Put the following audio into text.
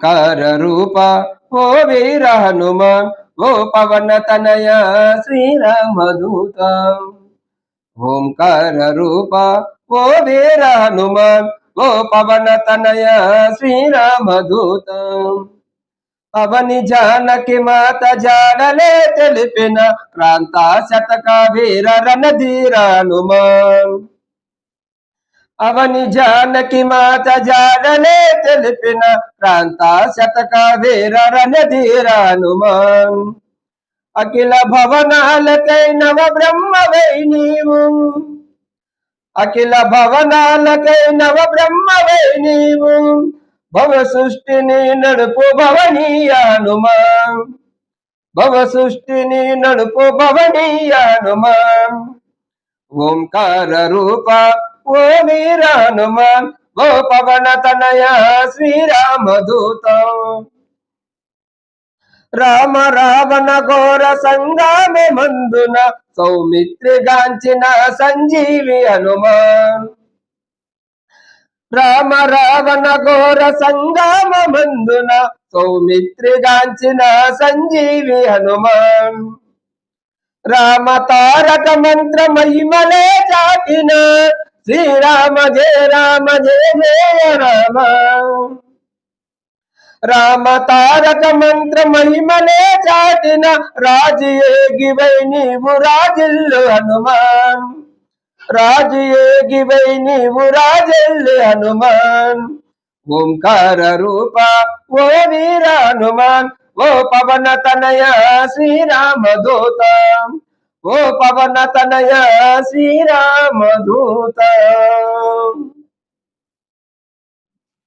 ఓంకార రూప ఓ వీర హనుమాన్ ఓ పవన తనయ శ్రీరామదూత. ఓంకార రూప ఓ వీర హనుమాన్ ఓ పవన తనయ శ్రీరామదూత. అవని జానకి మాత జాడలే తెలిపిన ప్రాంత శతక వీర రణధీర హనుమాన్. అవని జానకి మాత జాడలే తెలిపిన ప్రాంత శతక వీర రణధీర హనుమాన్ అఖిల భవనాలకై నవ బ్రహ్మవై నీవు అఖిల భవనాలకై నవ బ్రహ్మవై నీవు భవ సృష్టిని నడుపు భవనీయ హనుమాన్ భవ సృష్టిని నడుపు భవనీయ హనుమాన్ ఓంకార రూప ఓ వీరానుమాన్ ఓ పవన తనయ శ్రీరామదూత. రామ రావణ ఘోర సంగామి మందున సౌమిత్రి గాంచిన సంజీవి హనుమాన్. రామ రావణ ఘోర సంగామ మందున సౌమిత్రి గాంచిన సంజీవి హనుమాన్. రామ తారక మంత్ర మహిమలే చాటిన శ్రీరామ జయ రామ జయ జయ రామ. రామ తారక మంత్ర మహిమనే చాటిన రాజు ఏగివై నీవు రాజిల్లు హనుమాన్. రాజు ఏగివై నీవు రాజిల్లు హనుమాన్. ఓంకార రూప ఓ వీర హనుమాన్ ఓ పవన తనయ శ్రీరామ శ్రీరామదూత. ఓ పవన తనయ శ్రీరామదూత.